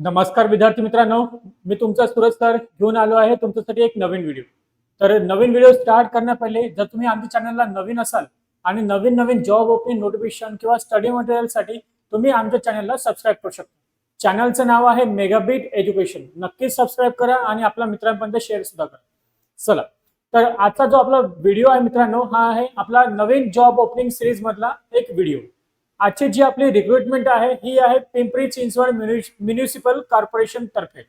नमस्कार विद्यार्थी मित्रांनो मी तुमचा सूरज सर घेऊन आलो आहे तुमच्यासाठी एक नवीन व्हिडिओ तर नवीन व्हिडिओ स्टार्ट करण्या पहिले जर तुम्ही आमच्या चॅनलला नवीन असाल आणि नवीन नवीन जॉब ओपनिंग नोटिफिकेशन किंवा स्टडी मटेरियलसाठी तुम्ही आमच्या चॅनलला सबस्क्राईब करू शकता. चॅनलचं नाव आहे मेगाबीट एज्युकेशन नक्कीच सबस्क्राईब करा आणि आपल्या मित्रांपर्यंत शेअर सुद्धा करा. चला तर आजचा जो आपला व्हिडिओ आहे मित्रांनो हा आहे आपला नवीन जॉब ओपनिंग सिरीज मधला एक व्हिडिओ आजची जी आपली रिक्रुटमेंट आहे ही आहे पिंपरी चिंचवड म्युनिसिपल कॉर्पोरेशन तर्फे.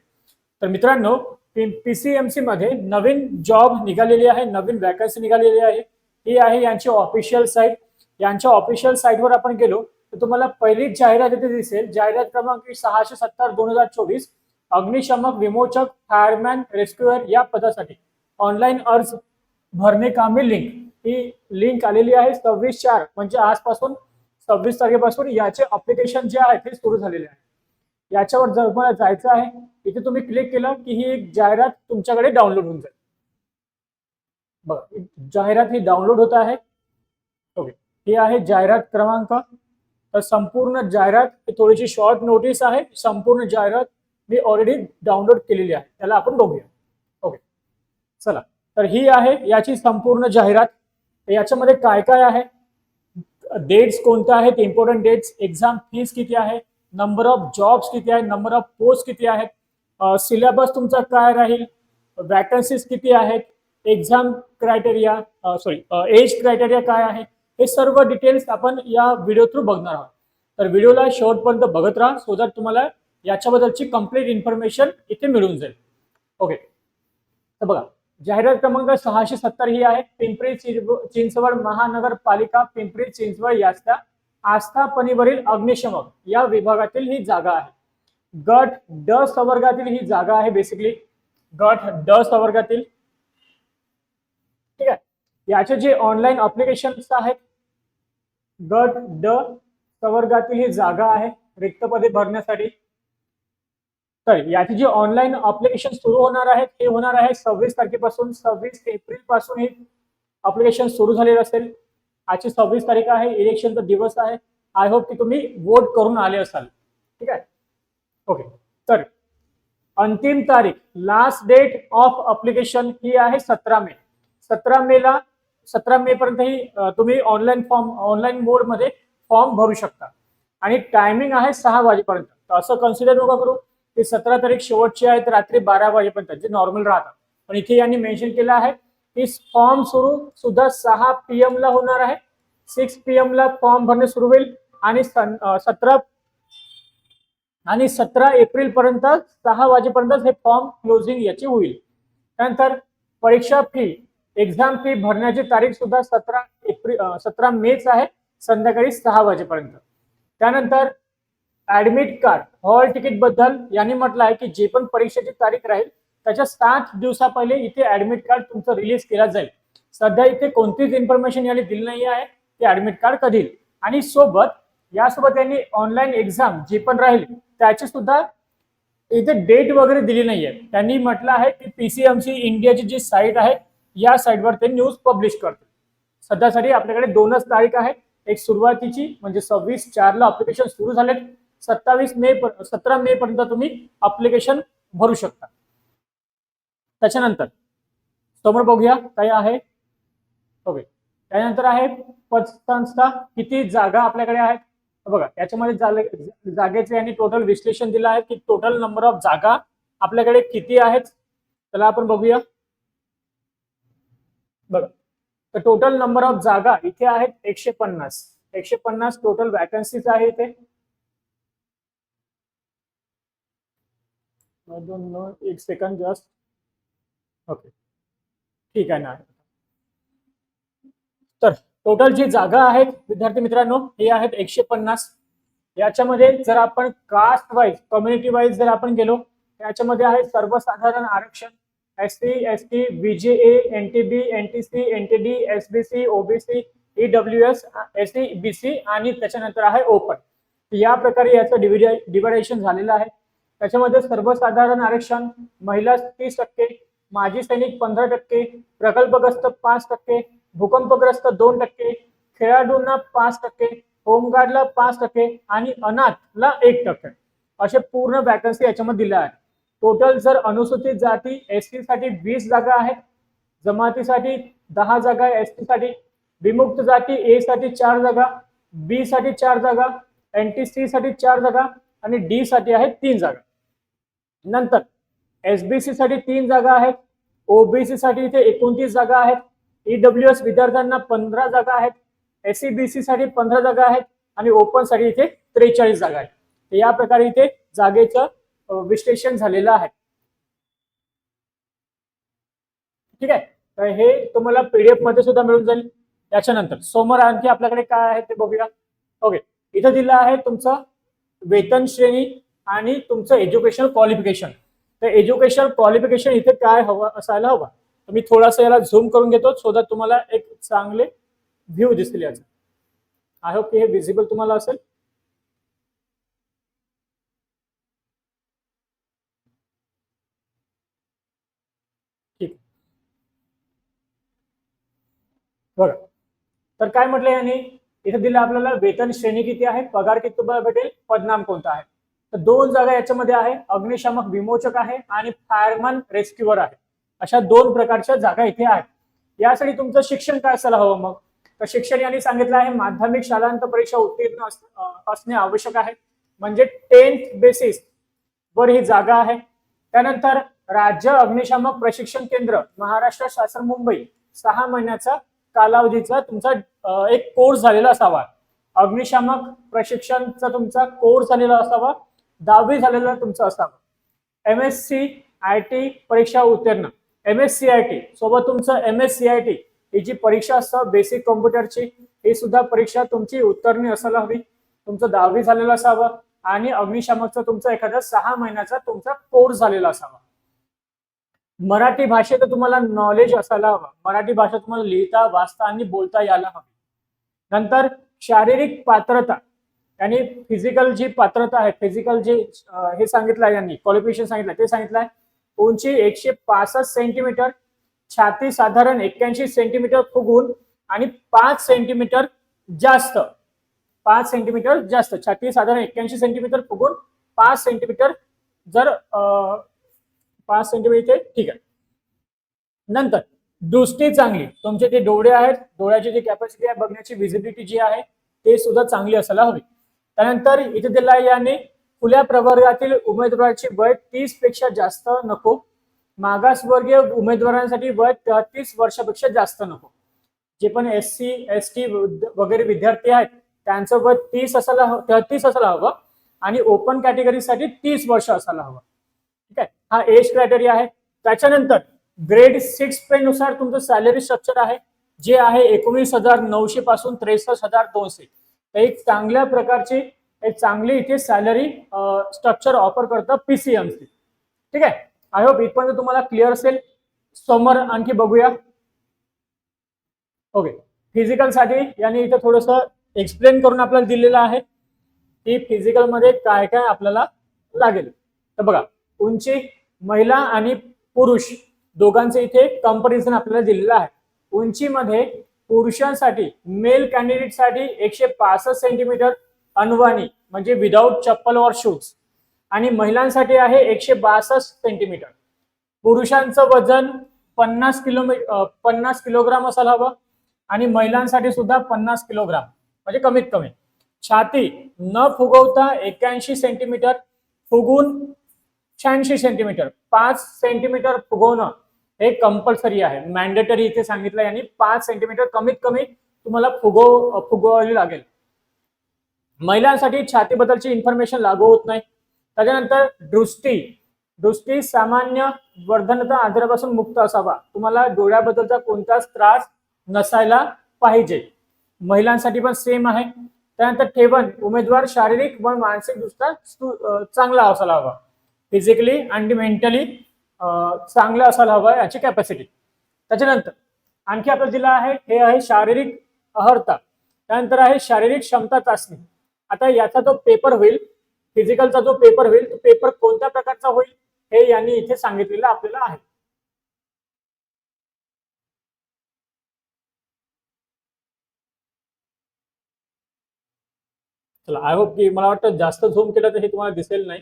तर मित्रांनो पीसीएमसी मध्ये नवीन जॉब निघालेली आहे नवीन वॅकन्सी निघालेली आहे. ही आहे यांची ऑफिशियल साईट यांच्या ऑफिशियल साईटवर आपण गेलो तर तुम्हाला पहिलीच जाहिरात इथे दिसेल. जाहिरात क्रमांक सहाशे सत्तर दोन हजार चोवीस. अग्निशमक विमोचक फायरमॅन रेस्क्युअर या पदासाठी ऑनलाईन अर्ज भरणे कामी लिंक ही लिंक आलेली आहे सव्वीस चार म्हणजे आजपासून सव्वीस तारखेपासून याचे अप्लिकेशन जे आहे ते सुरू झालेले आहे. याच्यावर जर तुम्हाला जायचं आहे इथे तुम्ही क्लिक केलं की ही एक जाहिरात तुमच्याकडे डाउनलोड होऊन जाईल. बघा जाहिरात ही डाउनलोड होत आहे. ओके ही आहे जाहिरात क्रमांक. तर संपूर्ण जाहिरात ही थोडीशी शॉर्ट नोटीस आहे. संपूर्ण जाहिरात मी ऑलरेडी डाउनलोड केलेली आहे. त्याला आपण बघूया. ओके चला. तर ही आहे याची संपूर्ण जाहिरात. याच्यामध्ये काय काय आहे? डेट्स कोणत्या आहेत? इम्पॉर्टंट डेट्स एक्झाम फीस किती आहे? नंबर ऑफ जॉब्स किती आहे? नंबर ऑफ पोस्ट किती आहेत? सिलेबस तुमचा काय राहील? वॅकन्सीज किती आहेत? Exam criteria sorry age criteria काय आहे हे सर्व डिटेल्स आपण या व्हिडिओ थ्रू बघणार आहोत. तर व्हिडिओला शेवटपर्यंत बघत राहा सो दॅट तुम्हाला याच्याबद्दलची कंप्लीट इन्फॉर्मेशन इथे मिळून जाईल. ओके तर बघा जाहिरात क्रमांक सहाशे सत्तर ही आहे. पिंपरी चिंचवड महानगरपालिका पिंपरी चिंचवड याच्या आस्थापनेवरील अग्निशमक या विभागातील ही जागा आहे. गट ड संवर्गातील ही जागा आहे बेसिकली गट ड संवर्गातील. ठीक आहे. याचे जे ऑनलाईन अप्लिकेशन आहेत गट ड संवर्गातील ही जागा आहे. रिक्त पदे भरण्यासाठी. तर याची जी ऑनलाईन अप्लिकेशन सुरू होणार आहेत हे होणार आहे सव्वीस तारखेपासून सव्वीस एप्रिलपासून हे अप्लिकेशन सुरू झालेलं असेल. आजची सव्वीस तारीख आहे इलेक्शनचा दिवस आहे. आय होप की तुम्ही वोट करून आले असाल. ठीक आहे? ओके तर अंतिम तारीख लास्ट डेट ऑफ अप्लिकेशन ही आहे सतरा मे. सतरा मेला सतरा मे पर्यंत ही तुम्ही ऑनलाईन फॉर्म ऑनलाईन मोडमध्ये फॉर्म भरू शकता. आणि टायमिंग आहे सहा वाजेपर्यंत. असं कन्सिडर नका करू. ते सतरा तारीख शेवटची आहे रात्री बारा वाजेपर्यंत जे नॉर्मल राहतात पण इथे यांनी मेन्शन केलं आहे की फॉर्म सुरू सुद्धा सहा पी ला होणार आहे. सिक्स पी ला फॉर्म भरणे सुरू होईल. आणि सतरा आणि सतरा एप्रिल पर्यंत सहा वाजेपर्यंत हे फॉर्म क्लोजिंग याची होईल. त्यानंतर परीक्षा फी एक्झाम फी भरण्याची तारीख सुद्धा सतरा एप्रिल सतरा मेच आहे संध्याकाळी सहा वाजेपर्यंत. त्यानंतर ऍडमिट कार्ड हॉल तिकीटबद्दल यांनी म्हटलं आहे की जे पण परीक्षेची तारीख राहील त्याच्या सात दिवसा पहिले इथे ऍडमिट कार्ड तुमचं रिलीज केला जाईल. सध्या इथे कोणतीच इन्फॉर्मेशन यांनी दिली नाही आहे ते ऍडमिट कार्ड कधी आणि सोबत यासोबत यांनी ऑनलाईन एक्झाम जे पण राहील त्याची सुद्धा इथे डेट वगैरे दिली नाहीये. त्यांनी म्हटलं आहे की पीसीएमसी इंडियाची जी साईट आहे या साईटवर ते न्यूज पब्लिश करतील. सध्यासाठी आपल्याकडे दोनच तारीख आहे एक सुरुवातीची म्हणजे सव्वीस चारला अप्लिकेशन सुरू झालेत. सत्तावीस मे सतरा मे पर्यंत तुम्ही अप्लिकेशन भरू शकता. त्याच्यानंतर समोर बघूया काय आहे. ओके. त्यानंतर आहे पतसंस्था किती जागा आपल्याकडे आहेत. बघा याच्यामध्ये जागेचे यांनी टोटल विश्लेषण दिलं आहे की टोटल नंबर ऑफ जागा आपल्याकडे किती आहेत. त्याला आपण बघूया. बघा. तर टोटल नंबर ऑफ जागा इथे आहेत एकशे पन्नास. एकशे पन्नास टोटल वॅकन्सीज आहे इथे. दोन एक सेकंड जस्ट ओके ठीक आहे ना. तर टोटल जी जागा आहेत विद्यार्थी मित्रांनो हे आहेत एकशे पन्नास. याच्यामध्ये जर आपण कास्ट वाईज कम्युनिटी वाईज जर आपण गेलो याच्यामध्ये आहे सर्वसाधारण आरक्षण. S T S T VJA N T B N T C N T D S B C OBC EW S S T B C आणि त्याच्यानंतर आहे ओपन या प्रकारे याचं डिव्हिड डिव्हायडेशन झालेलं आहे. त्याच्यामध्ये सर्वसाधारण आरक्षण महिला तीस टक्के माजी सैनिक पंधरा टक्के प्रकल्पग्रस्त पाच टक्के भूकंपग्रस्त दोन टक्के खेळाडूंना पाच टक्के होमगार्डला पाच टक्के आणि अनाथला एक टक्के. असे पूर्ण वॅकन्सी याच्यामध्ये दिल्या आहेत. टोटल जर अनुसूचित जाती एससाठी वीस जागा आहेत जमातीसाठी दहा जागा एससाठी विमुक्त जाती ए साठी चार जागा बी साठी चार जागा एन टी सी साठी चार जागा आणि डी साठी आहेत तीन जागा. नंतर एसबीसी साठी तीन जागा आहेत ओबीसी साठी इथे एकोणतीस जागा आहेत ईडब्ल्यू एस विद्यार्थ्यांना पंधरा जागा आहेत एससीबीसी साठी पंधरा जागा आहेत आणि ओपनसाठी इथे त्रेचाळीस जागा आहेत. या प्रकारे इथे जागेचं विश्लेषण झालेलं आहे. ठीक आहे? तर हे तुम्हाला पीडीएफमध्ये सुद्धा मिळून जाईल. त्याच्यानंतर समोर आणखी आपल्याकडे काय आहे ते बघूया. ओके. इथं दिलं आहे तुमचं वेतन श्रेणी आणि तुमचं एज्युकेशन क्वालिफिकेशन तर एज्युकेशन क्वालिफिकेशन इथे काय हवं असायला हवं? तर मी थोडासा याला झूम करून घेतो सो दॅट तुम्हाला एक चांगले व्ह्यू दिसतील याचा. आय होप की हे विजिबल तुम्हाला असेल. ठीक. बघा तर काय म्हटलं यांनी? इथे दिलं आपल्याला वेतन श्रेणी किती आहे? पगार किती तुम्हाला भेटेल? पदनाम कोणता आहे? तर दोन जागा याच्यामध्ये आहे. अग्निशामक विमोचक आहे आणि फायरमॅन रेस्क्युअर आहे. अशा दोन प्रकारच्या जागा इथे आहेत. यासाठी तुमचं शिक्षण काय असायला हवं मग? तर शिक्षण यांनी सांगितलं आहे माध्यमिक शालांत परीक्षा उत्तीर्ण असणे आवश्यक आहे. म्हणजे टेन्थ बेसिस वर ही जागा आहे. त्यानंतर राज्य अग्निशामक प्रशिक्षण केंद्र महाराष्ट्र शासन मुंबई सहा महिन्याचा कालावधीचा तुमचा एक कोर्स झालेला असावा. अग्निशामक प्रशिक्षणचा तुमचा कोर्स झालेला असावा. दहावी झालेला तुमचं असावं M S C I T परीक्षा उत्तीर्ण. M S C I T सोबत तुमचं M S C I T ही जी परीक्षा असतं बेसिक कॉम्प्युटरची ही सुद्धा परीक्षा तुमची उत्तरणी असायला हवी. तुमचं दहावी झालेलं असावं आणि अग्निशामकचा तुमचा एखादा सहा महिन्याचा तुमचा कोर्स झालेला असावा. मराठी भाषेत तुम्हाला नॉलेज असायला हवं. मराठी भाषा तुम्हाला लिहिता वाचता आणि बोलता यायला हवी. नंतर शारीरिक पात्रता. त्यांनी फिजिकल जी पात्रता आहे फिजिकल जे हे सांगितलं आहे यांनी क्वालिफिकेशन सांगितलं ते सांगितलं आहे. उंची एकशे पासष्ट सेंटीमीटर छाती साधारण एक्क्याऐंशी सेंटीमीटर फुगून आणि पाच सेंटीमीटर जास्त. पाच सेंटीमीटर जास्त. छाती साधारण एक्क्याऐंशी सेंटीमीटर फुगून पाच सेंटीमीटर जर पाच सेंटीमीटर ठीक आहे. नंतर दृष्टी चांगली. तुमचे जे डोळे आहेत डोळ्याची जी कॅपॅसिटी आहे बघण्याची विजिबिलिटी जी आहे ते सुद्धा चांगली असायला हवी. त्यानंतर इथे दिला यांनी याने खुल्या प्रवर्गातील उमेदवाराची वय तीसपेक्षा जास्त नको. मागासवर्गीय उमेदवारांसाठी वय तेहतीस वर्षापेक्षा जास्त नको. जे पण एस सी एस टी वगैरे विद्यार्थी आहेत त्यांचं वय तीस असायला तेहतीस असायला हवं आणि ओपन कॅटेगरीसाठी तीस वर्ष असायला हवं. ठीक आहे? हा एज क्रायटेरिया आहे. त्याच्यानंतर ग्रेड सिक्स पे नुसार तुमचं सॅलरी स्ट्रक्चर आहे जे आहे एकोणीस हजार नऊशे पासून त्रेसष्ट हजार दोनशे. तर एक चांगल्या प्रकारची एक चांगली इथे सॅलरी स्ट्रक्चर ऑफर करतं पीसीएमसी ठीक आहे? आय होप इथपर्यंत तुम्हाला क्लिअर असेल. समोर आणखी बघूया. ओके फिजिकलसाठी यांनी इथे थोडस एक्सप्लेन करून आपल्याला दिलेलं आहे की फिजिकलमध्ये काय काय आपल्याला लागेल. तर बघा उंची महिला आणि पुरुष दोघांचे इथे कंपॅरिझन आपल्याला दिलेलं आहे. उंचीमध्ये पुरुषांसाठी मेल कॅन्डिडेटसाठी एकशे पासष्ट सेंटीमीटर अनवाणी म्हणजे विदाऊट चप्पल और शूज आणि महिलांसाठी आहे एकशे बासष्ट सेंटीमीटर पुरुषांचं वजन पन्नास किलोमीटर पन्नास किलोग्राम असायला हवं. आणि महिलांसाठी सुद्धा पन्नास किलोग्राम म्हणजे कमीत कमी. छाती न फुगवता एक्याऐंशी सेंटीमीटर फुगून शहाऐंशी सेंटीमीटर पाच सेंटीमीटर फुगवणं. हे कंपल्सरी आहे. मॅन्डेटरी इथे सांगितलं यांनी पाच सेंटीमीटर कमीत कमी तुम्हाला फुगव फुगवावी लागेल. महिलांसाठी छातीबद्दलची इन्फॉर्मेशन लागू होत नाही. त्याच्यानंतर दृष्टी. दृष्टी सामान्य वर्धनता आजारापासून मुक्त असावा. तुम्हाला डोळ्याबद्दलचा कोणताच त्रास नसायला पाहिजे. महिलांसाठी पण सेम आहे. त्यानंतर ठेवण. उमेदवार शारीरिक व मानसिकदृष्ट्या चांगला असायला हवा. फिजिकली आणि मेंटली चांगलं असायला हवं याची कॅपॅसिटी त्याच्यानंतर आणखी आपल्याला दिला आहे हे आहे शारीरिक अहर्ता. त्यानंतर आहे शारीरिक क्षमता चाचणी. आता याचा जो पेपर होईल फिजिकलचा जो पेपर होईल तो पेपर कोणत्या प्रकारचा होईल हे यांनी इथे सांगितलेलं आपल्याला आहे. चला आय होप की मला वाटतं जास्त झूम केलं तर हे तुम्हाला दिसेल नाही.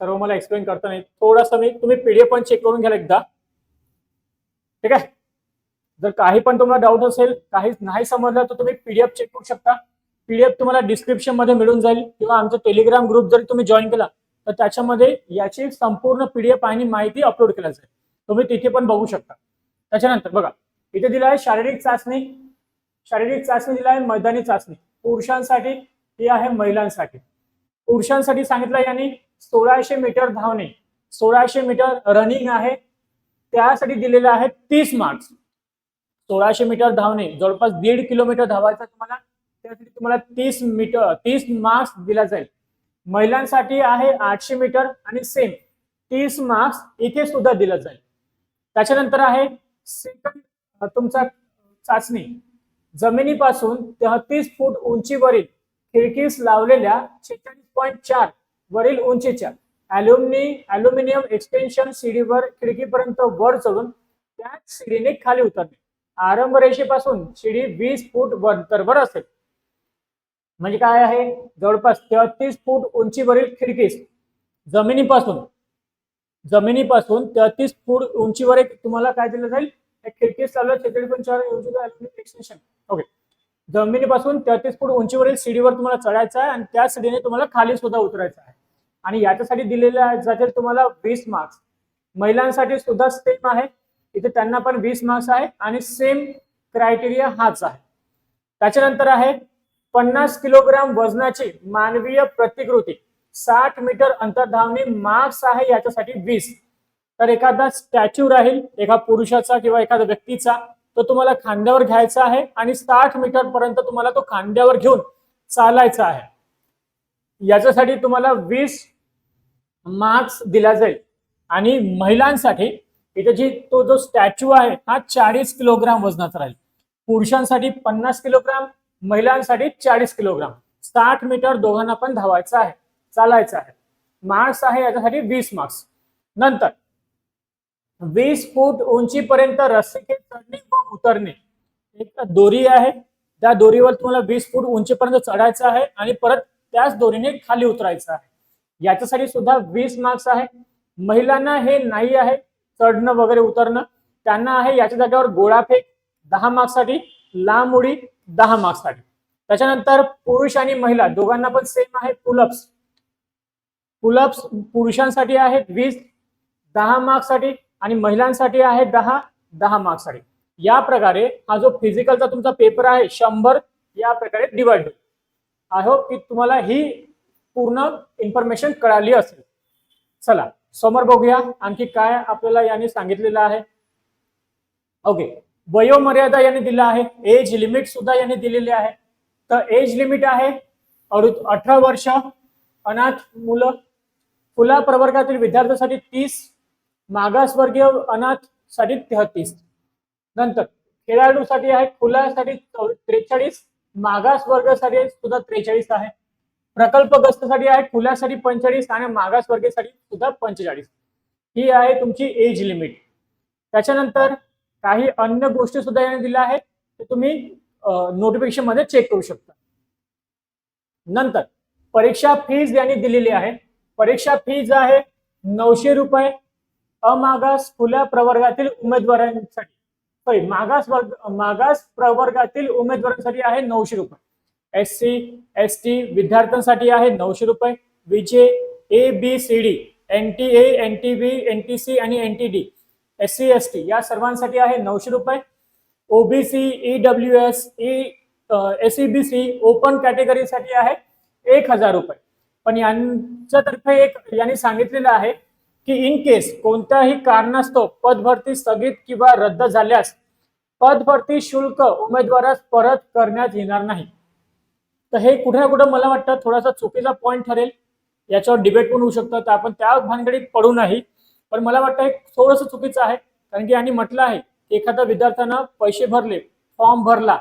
सर्व मला एक्सप्लेन करता नाही थोडासा मी तुम्ही पीडीएफ पण चेक करून घ्या एकदा. ठीक आहे? जर काही पण तुम्हाला डाऊट असेल काही नाही समजलं तर तुम्ही पीडीएफ चेक करू शकता. पीडीएफ तुम्हाला डिस्क्रिप्शनमध्ये मिळून जाईल किंवा आमचा टेलिग्राम ग्रुप जर तुम्ही जॉईन केला तर त्याच्यामध्ये याची संपूर्ण पीडीएफ आणि माहिती अपलोड केली जाईल. तुम्ही तिथे पण बघू शकता. त्याच्यानंतर बघा इथे दिलं आहे शारीरिक चाचणी. शारीरिक चाचणी दिला आहे मैदानी चाचणी. पुरुषांसाठी ही आहे महिलांसाठी. पुरुषांसाठी सांगितलं यांनी सोळाशे मीटर धावणे सोळाशे मीटर रनिंग आहे त्यासाठी दिलेले आहेत तीस मार्क्स सोळाशे मीटर धावणे जवळपास दीड किलोमीटर धावायचं तुम्हाला त्यासाठी तुम्हाला तीस मीटर तीस मार्क्स दिला जाईल. महिलांसाठी आहे आठशे मीटर आणि सेम तीस मार्क्स इथे सुद्धा दिलं जाईल. त्याच्यानंतर आहे सेकंड तुमचा चाचणी. जमिनीपासून तेहतीस फूट उंचीवरील खिडकीस लावलेल्या छेचाळीस पॉईंट चार वरील उंचीच्या अल्युमिनी अल्युमिनियम एक्सटेन्शन सीडीवर खिडकीपर्यंत वर चढून त्याच शिडीने खाली उतरणे आरंभ रेषेपासून शिडी वीस फूट अंतरवर असेल. म्हणजे काय आहे? जवळपास तेहतीस फूट उंचीवरील खिडकीस. जमिनीपासून जमिनीपासून तेहतीस फूट उंचीवर एक तुम्हाला काय दिलं जाईल? खिडकीस चालू छेचाळीस पॉईंट चार उंचीचं एक्सटेन्शन ओके जमिनीपासून तेहतीस फूट उंचीवरील सीडीवर तुम्हाला चढायचं आहे आणि त्या सीडीने तुम्हाला खाली सुद्धा उतरायचं आहे. आणि याच्यासाठी दिलेले जातील तुम्हाला वीस मार्क्स महिलांसाठी सुद्धा सेम आहे. इथे त्यांना पण वीस मार्क्स आहे आणि सेम क्रायटेरिया हाच आहे. त्याच्यानंतर आहे पन्नास किलोग्राम वजनाची मानवीय प्रतिकृती. साठ मीटर अंतर मार्क्स आहे याच्यासाठी वीस. तर एखादा स्टॅच्यू राहील एका पुरुषाचा किंवा एखाद्या व्यक्तीचा. तो तुम्हाला खांद्यावर घ्यायचा आहे आणि साठ मीटर पर्यंत तुम्हाला तो खांद्यावर घेऊन चालायचा आहे. याच्यासाठी तुम्हाला वीस मार्क्स दिला जाईल. आणि महिलांसाठी इथे जी तो जो स्टॅच्यू आहे हा चाळीस किलोग्राम वजनाचा राहील. पुरुषांसाठी पन्नास किलोग्राम महिलांसाठी चाळीस किलोग्राम साठ मीटर दोघांना पण धावायचं आहे चालायचं आहे. मार्क्स आहे याच्यासाठी वीस मार्क्स नंतर वीस फूट उंचीपर्यंत रस्ते चढणे व उतरणे. एक दोरी आहे. त्या दोरीवर तुम्हाला वीस फूट उंचीपर्यंत चढायचं आहे आणि परत त्याच दोरीने खाली उतरायचं आहे. याच्यासाठी सुद्धा वीस मार्क्स आहे. महिलांना हे नाही आहे चढणं वगैरे उतरणं. त्यांना आहे याच्या जागेवर गोळाफेक दहा मार्क्ससाठी लांब उडी दहा मार्क्ससाठी त्याच्यानंतर पुरुष आणि महिला दोघांना पण सेम आहे. पुलअप्स पुलअप्स पुरुषांसाठी आहेत वीस दहा मार्क्ससाठी आणि महिलांसाठी आहे दहा दहा मार्क्ससाठी या प्रकारे हा जो फिजिकलचा तुमचा पेपर आहे शंभर या प्रकारे डिवाइड होईल. आय होप की तुम्हाला ही पूर्ण इन्फॉर्मेशन कळाली असेल. चला समोर बघूया आणखी काय आपल्याला याने सांगितलेलं आहे. ओके वयोमर्यादा याने दिला आहे एज लिमिट सुद्धा याने दिलेली आहे. तर एज लिमिट आहे अठरा वर्ष अनाथ मुलं खुला प्रवर्गातील विद्यार्थ्यांसाठी तीस मागासवर्गीय अनाथसाठी तेहतीस. नंतर खेळाडूसाठी आहे खुल्यासाठी त्रेचाळीस मागास वर्गासाठी सुद्धा त्रेचाळीस आहे. प्रकल्पग्रस्तसाठी आहे खुल्यासाठी पंचेचाळीस आणि मागासवर्गीयसाठी सुद्धा पंचेचाळीस. ही आहे तुमची एज लिमिट त्याच्यानंतर काही अन्य गोष्टी सुद्धा याने दिल्या आहेत ते तुम्ही नोटिफिकेशनमध्ये चेक करू शकता. नंतर परीक्षा फीज यांनी दिलेली आहे. परीक्षा फीज आहे नऊशे रुपये अमागास खुल्या प्रवर्गातील उमेदवारांसाठी. सॉरी मागास वर्ग मागास प्रवर्गातील उमेदवारांसाठी आहे नऊशे रुपये. एस सी एस टी विद्यार्थ्यांसाठी आहे नऊशे रुपये. VJ A B C D N T A N T B N T C आणि N T D S C S T या सर्वांसाठी आहे नऊशे रुपये. OBC E W S E S E B C open कॅटेगरीसाठी आहे एक हजार रुपये. पण यांच्यातर्फे एक यांनी सांगितलेलं आहे की इन केस कोणत्याही कारणास्तव पदभरती स्थगित किंवा रद्द झाल्यास पदभरती शुल्क उमेदवारास परत करण्यात येणार नाही. तर हे कुठे ना कुठं मला वाटतं थोडासा चुकीचा पॉईंट ठरेल. याच्यावर डिबेट पण होऊ शकतं. तर आपण त्या भानगडीत पडू नाही. पण मला वाटतं हे थोडंसं चुकीचं आहे. कारण की यांनी म्हटलं आहे की एखाद्या विद्यार्थ्यानं पैसे भरले फॉर्म भरला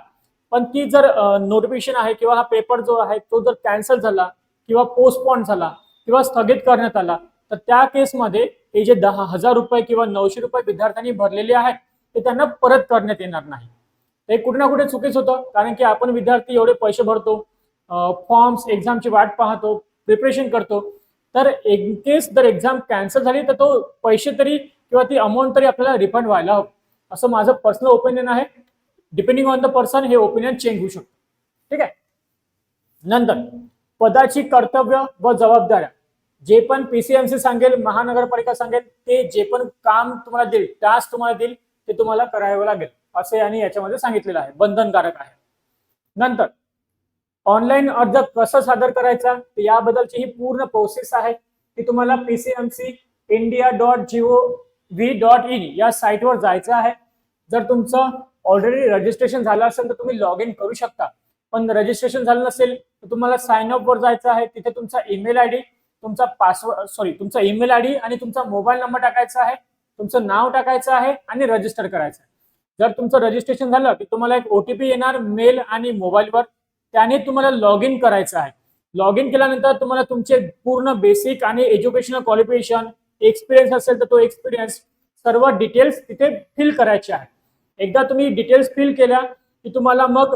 पण ती जर नोटिफिकेशन आहे किंवा हा पेपर जो आहे तो जर कॅन्सल झाला किंवा पोस्टपॉन झाला किंवा स्थगित करण्यात आला तर त्या केसमध्ये हे जे दहा हजार रुपये किंवा नऊशे रुपये विद्यार्थ्यांनी भरलेले आहेत ते त्यांना परत करण्यात येणार नाही. ते कुठे ना कुठे चुकीच होतं कारण की आपण विद्यार्थी एवढे पैसे भरतो फॉर्म्स एक्झामची वाट पाहतो प्रिपरेशन करतो. तर इन केस जर एक्झाम कॅन्सल झाली तर तो पैसे तरी किंवा ती अमाऊंट तरी आपल्याला रिफंड व्हायला हवं. असं माझं पर्सनल ओपिनियन आहे. डिपेंडिंग ऑन द पर्सन हे ओपिनियन चेंज होऊ शकतं. ठीक आहे? नंतर पदाची कर्तव्य व जबाबदाऱ्या. जे पण पीसीएमसी सांगेल महानगरपालिका सांगेल ते जे पण काम तुम्हाला देईल टास्क तुम्हाला देईल ते तुम्हाला करावं लागेल. असे यांनी याच्यामध्ये सांगितलेलं आहे. बंधनकारक आहे. नंतर ऑनलाईन अर्ज कसं सादर करायचा? याबद्दलची ही पूर्ण प्रोसेस आहे. ती तुम्हाला PCMC India dot GO V dot in या साईटवर जायचं आहे. जर तुमचं ऑलरेडी रजिस्ट्रेशन झालं असेल तर तुम्ही लॉग इन करू शकता. पण रजिस्ट्रेशन झालं नसेल तर तुम्हाला साइन अप वर जायचं आहे. तिथे तुमचा ईमेल आय डी तुमचा पासवर्ड सॉरी तुमचा ईमेल आय डी आणि तुमचा मोबाईल नंबर टाकायचा आहे तुमचं नाव टाकायचं आहे आणि रजिस्टर करायचं आहे. जर तुमचं रजिस्ट्रेशन झालं की तुम्हाला एक ओटीपी येणार मेल आणि मोबाईलवर त्याने तुम्हाला लॉग इन करायचं आहे. लॉग इन केल्यानंतर तुम्हाला तुमचे पूर्ण बेसिक आणि एज्युकेशनल क्वालिफिकेशन एक्सपिरियन्स असेल तर तो एक्सपिरियन्स सर्व डिटेल्स तिथे फिल करायचे आहे. एकदा तुम्ही डिटेल्स फिल केल्या की तुम्हाला मग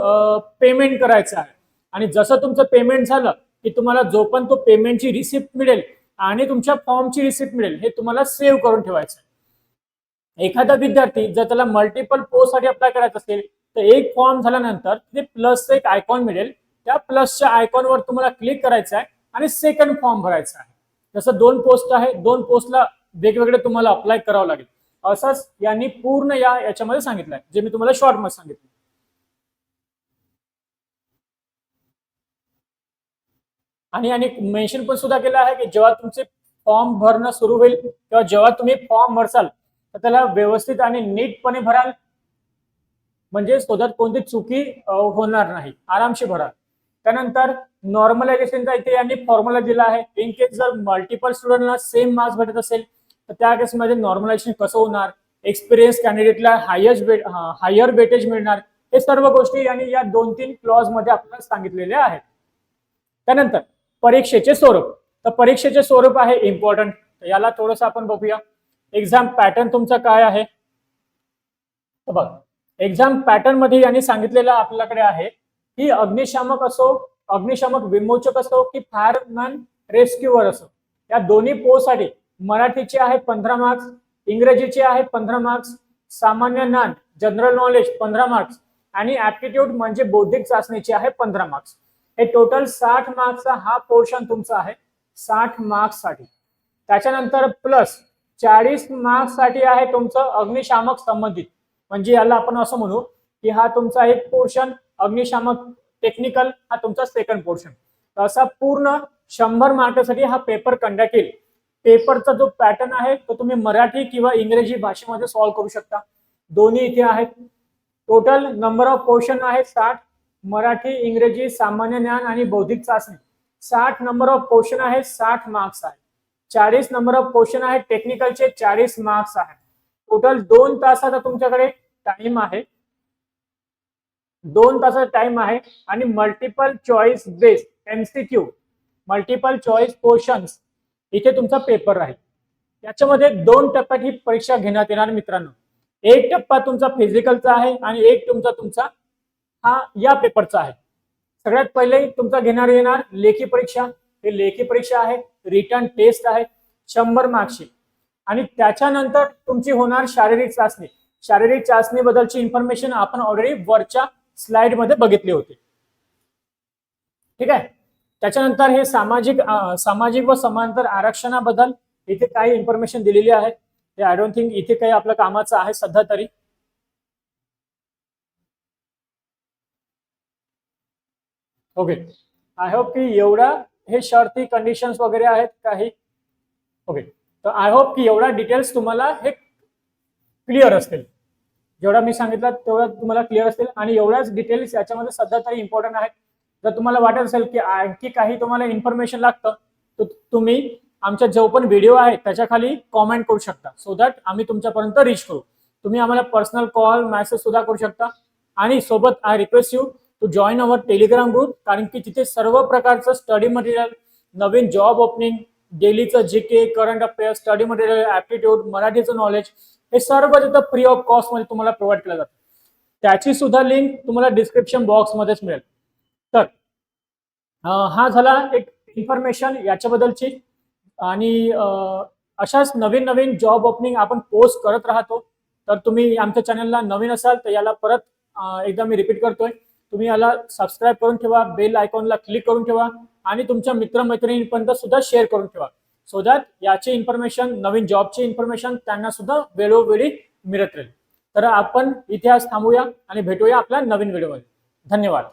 पेमेंट करायचं आहे. आणि जसं तुमचं पेमेंट झालं की तुम्हाला जो पण तो पेमेंटची रिसिप्ट मिळेल आणि तुमच्या फॉर्मची रिसिप्ट मिळेल हे तुम्हाला सेव्ह करून ठेवायचं आहे. एखादा विद्यार्थी जर त्याला मल्टिपल पोस्टसाठी अप्लाय करायचं असेल तर एक फॉर्म झाल्यानंतर तिथे प्लसचं एक आयकॉन मिळेल. त्या प्लसच्या आयकॉनवर तुम्हाला क्लिक करायचं आहे आणि सेकंड फॉर्म भरायचा आहे. जसं दोन पोस्ट आहे दोन पोस्टला वेगवेगळे तुम्हाला अप्लाय करावं लागेल. असंच यांनी पूर्ण या याच्यामध्ये सांगितलं आहे जे मी तुम्हाला शॉर्टमध्ये सांगितलं आणि आणि मेन्शन पण सुद्धा केलं आहे की जेव्हा तुमचे फॉर्म भरणं सुरू होईल किंवा जेव्हा तुम्ही फॉर्म भरसाल तर त्याला व्यवस्थित आणि नीटपणे भराल. म्हणजे स्वतः कोणती चुकी होणार नाही. आरामशी भराल त्यानंतर नॉर्मलायझेशनचा इथे यांनी फॉर्म्युला दिला आहे. इन केस जर मल्टिपल स्टुडंटला सेम मार्क्स भेटत असेल तर त्या केसमध्ये नॉर्मलायझेशन कसं होणार? एक्सपिरियन्स कॅन्डिडेटला हायस्ट बेट हायर बेटेज मिळणार. हे सर्व गोष्टी यांनी या दोन तीन क्लॉजमध्ये आपल्याला सांगितलेल्या आहेत. त्यानंतर परीक्षेचे स्वरूप. तर परीक्षेचे स्वरूप आहे इम्पॉर्टंट याला थोडस आपण बघूया. एक्झाम पॅटर्न तुमचा काय आहे? बघ एक्झाम पॅटर्नमध्ये यांनी सांगितलेलं आपल्याकडे आहे की अग्निशामक असो अग्निशामक विमोचक असो की फायरमॅन रेस्क्यूअर असो. या दोन्ही पोस्टसाठी मराठीचे आहे पंधरा मार्क्स इंग्रजीचे आहे पंधरा मार्क्स सामान्य ज्ञान जनरल नॉलेज पंधरा मार्क्स आणि ऍप्टिट्यूड म्हणजे बौद्धिक चाचणीचे आहे पंधरा मार्क्स हे टोटल साठ मार्क्सचा हा पोर्शन तुमचा आहे. साठ मार्क्ससाठी. त्याच्यानंतर प्लस चाळीस मार्क्ससाठी आहे तुमचं अग्निशामक संबंधित. म्हणजे याला आपण असं म्हणू की हा तुमचा एक पोर्शन अग्निशामक टेक्निकल हा तुमचा सेकंड पोर्शन तर असा पूर्ण शंभर मार्कासाठी हा पेपर कंडक्ट येईल पेपरचा जो पॅटर्न आहे तो तुम्ही मराठी किंवा इंग्रजी भाषेमध्ये सॉल्व्ह करू शकता. दोन्ही इथे आहेत. टोटल नंबर ऑफ क्वेश्चन आहे साठ. मराठी इंग्रजी सामान्य ज्ञान आणि बौद्धिक चाचणी. साठ नंबर ऑफ क्वेश्चन आहे साठ मार्क्स आहे. चाळीस नंबर ऑफ क्वेश्चन आहे टेक्निकलचे चाळीस मार्क्स आहे. टोटल दोन तासाचा तुमच्याकडे टाइम आहे. दोन तासाचा टाइम आहे आणि multiple choice based MCQ multiple choice questions इथे तुमचा पेपर राहील. याच्यामध्ये दोन टप्प्यात ही परीक्षा घेण्यात येणार मित्रांनो. एक टप्पा तुमचा फिजिकलचा आहे आणि एक तुमचा तुमचा हा या पेपरचा आहे. सगळ्यात पहिले तुमचा घेणार येणार लेखी परीक्षा. हे लेखी परीक्षा आहे रिटर्न टेस्ट आहे शंभर मार्क्सची आणि त्याच्यानंतर तुमची होणार शारीरिक चाचणी. शारीरिक चाचणी बद्दलची इन्फॉर्मेशन आपण ऑलरेडी वरच्या स्लाइडमध्ये बघितली होती. ठीक आहे? त्याच्यानंतर हे सामाजिक सामाजिक व समांतर आरक्षणाबद्दल इथे काही इन्फॉर्मेशन दिलेली आहे ते आय डोंट थिंक इथे काही आपलं कामाचं आहे सध्या तरी. ओके आय होप की एवढा हे शर्ती कंडिशन्स वगैरे आहेत काही. ओके तर आय होप की एवढा डिटेल्स तुम्हाला हे क्लिअर असतील. जेवढा मी सांगितलं तेवढा तुम्हाला क्लिअर असतील आणि एवढ्याच डिटेल्स याच्यामध्ये सध्या तरी इम्पॉर्टंट आहेत. जर तुम्हाला वाटत असेल की आणखी काही तुम्हाला इन्फॉर्मेशन लागतं तर तुम्ही आमच्या जो पण व्हिडिओ आहे त्याच्याखाली कॉमेंट करू शकता. सो दॅट आम्ही तुमच्यापर्यंत रीच करू. तुम्ही आम्हाला पर्सनल कॉल मेसेज सुद्धा करू शकता. आणि सोबत I request you to join our Telegram group कारण की तिथे सर्व प्रकारचं स्टडी मटेरियल नवीन जॉब ओपनिंग डेलीचं G K current affairs study material aptitude मराठीचं नॉलेज हे सर्व तिथं फ्री ऑफ कॉस्टमध्ये तुम्हाला प्रोव्हाइड केलं जातं. त्याची सुद्धा लिंक तुम्हाला डिस्क्रिप्शन बॉक्समध्येच मिळेल. तर हा झाला एक इन्फॉर्मेशन याच्याबद्दलची. आणि अशाच नवीन नवीन जॉब ओपनिंग आपण पोस्ट करत राहतो. तर तुम्ही आमच्या चॅनलला नवीन असाल तर याला परत एकदा मी रिपीट करतोय. तुम्ही याला सबस्क्राईब करून ठेवा बेल आयकॉनला क्लिक करून ठेवा आणि तुमच्या मित्रमैत्रिणींपर्यंत सुद्धा शेअर करून ठेवा. सो दॅट याची इन्फॉर्मेशन नवीन जॉबची इन्फॉर्मेशन त्यांना सुद्धा वेळोवेळी मिळत राहील. तर आपण इतिहास थांबूया आणि भेटूया आपल्या नवीन व्हिडिओमध्ये धन्यवाद.